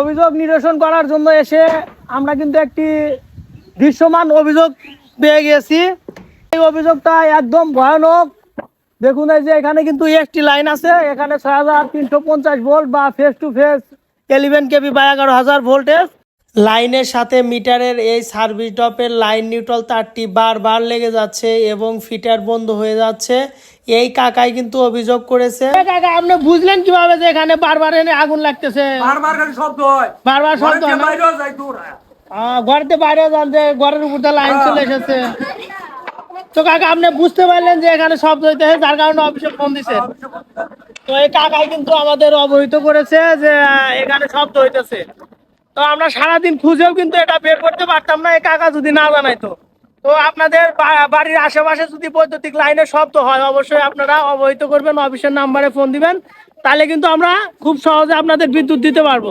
অভিযোগ নিরসন করার জন্য এসে আমরা কিন্তু একটি দৃশ্যমান অভিযোগ পেয়ে গেছি। এই অভিযোগটা একদম ভয়ানক। দেখুন এই যে এখানে কিন্তু একটি লাইন আছে, এখানে ছয় হাজার তিনশো পঞ্চাশ ভোল্ট বা phase to phase eleven KV বা এগারো হাজার ভোল্টেজ লাইনের সাথে মিটারের এই সার্ভিস ড্রপের লাইন নিউট্রাল তারটি বারবার লেগে যাচ্ছে এবং ফিটার বন্ধ হয়ে যাচ্ছে। এই কাকাই কিন্তু অভিযোগ করেছে। কাকা আপনি বুঝলেন কীভাবে যে এখানে বারবার এনে আগুন লাগতেছে? বারবার খালি শব্দ হয়। বারবার শব্দ হয় হয়। আহ, বাইরে যান যে ঘরের উপর লাইন চলে এসেছে। তো কাকা আপনি বুঝতে পারলেন যে এখানে শব্দ হইতেছে যার কারণে অফিসে ফোন দিছে। তো এই কাকাই কিন্তু আমাদের অবহিত করেছে যে এখানে শব্দ হইতেছে। তো আমরা সারাদিন খুঁজেও কিন্তু এটা বের করতে পারতাম না, এই কাকা যদি না জানাইতো। তো আপনাদের বাড়ির আশেপাশে যদি বৈদ্যুতিক লাইনের শব্দ হয়, অবশ্যই আপনারা অবহিত করবেন, অফিসের নাম্বারে ফোন দিবেন। তাহলে কিন্তু আমরা খুব সহজে আপনাদের বিদ্যুৎ দিতে পারব।